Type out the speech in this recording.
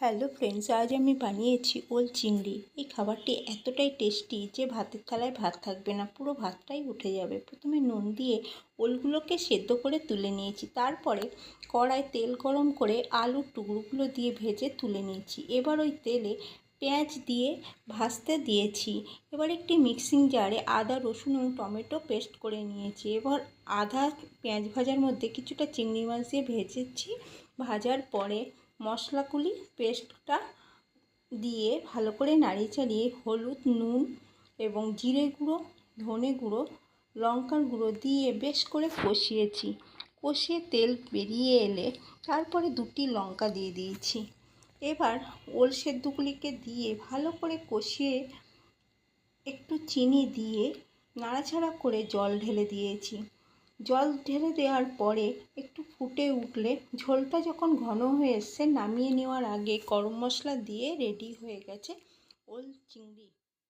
Hello friends, আজ আমি বানিয়েছি ওল চিংড়ি। এই খাবারটি এতটাই টেস্টি যে ভাতের থালায় ভাত থাকবে না, পুরো ভাতটাই উঠে যাবে। প্রথমে নুন দিয়ে ওলগুলোকে সেদ্ধ করে তুলে নিয়েছি। তারপরে কড়ায় তেল গরম করে আলুর টুকরোগুলো দিয়ে ভেজে তুলে নিয়েছি। এবার ওই তেলে পেঁয়াজ দিয়ে ভাজতে দিয়েছি। এবার একটি মিক্সিং জারে আদা, রসুন এবং টমেটো পেস্ট করে নিয়েছি। এবার আধা পেঁয়াজ ভাজার মধ্যে কিছুটা চিংড়ি মাছ দিয়ে ভেজেছি। ভাজার পরে মশলাগুলি পেস্টটা দিয়ে ভালো করে নাড়িয়ে চাড়িয়ে হলুদ, নুন এবং জিরে গুঁড়ো, ধনে গুঁড়ো, লঙ্কার গুঁড়ো দিয়ে বেশ করে কষিয়েছি। কষিয়ে তেল বেরিয়ে এলে তারপরে দুটি লঙ্কা দিয়ে দিয়েছি। এবার ওল সেদ্ধগুলিকে দিয়ে ভালো করে কষিয়ে একটু চিনি দিয়ে নাড়াচাড়া করে জল ঢেলে দিয়েছি। জল ঢেলে দেওয়ার পরে একটু ফুটে উঠলে ঝোলটা যখন ঘন হয়ে এসছে, নামিয়ে নেওয়ার আগে গরম মশলা দিয়ে রেডি হয়ে গেছে ওল চিংড়ি।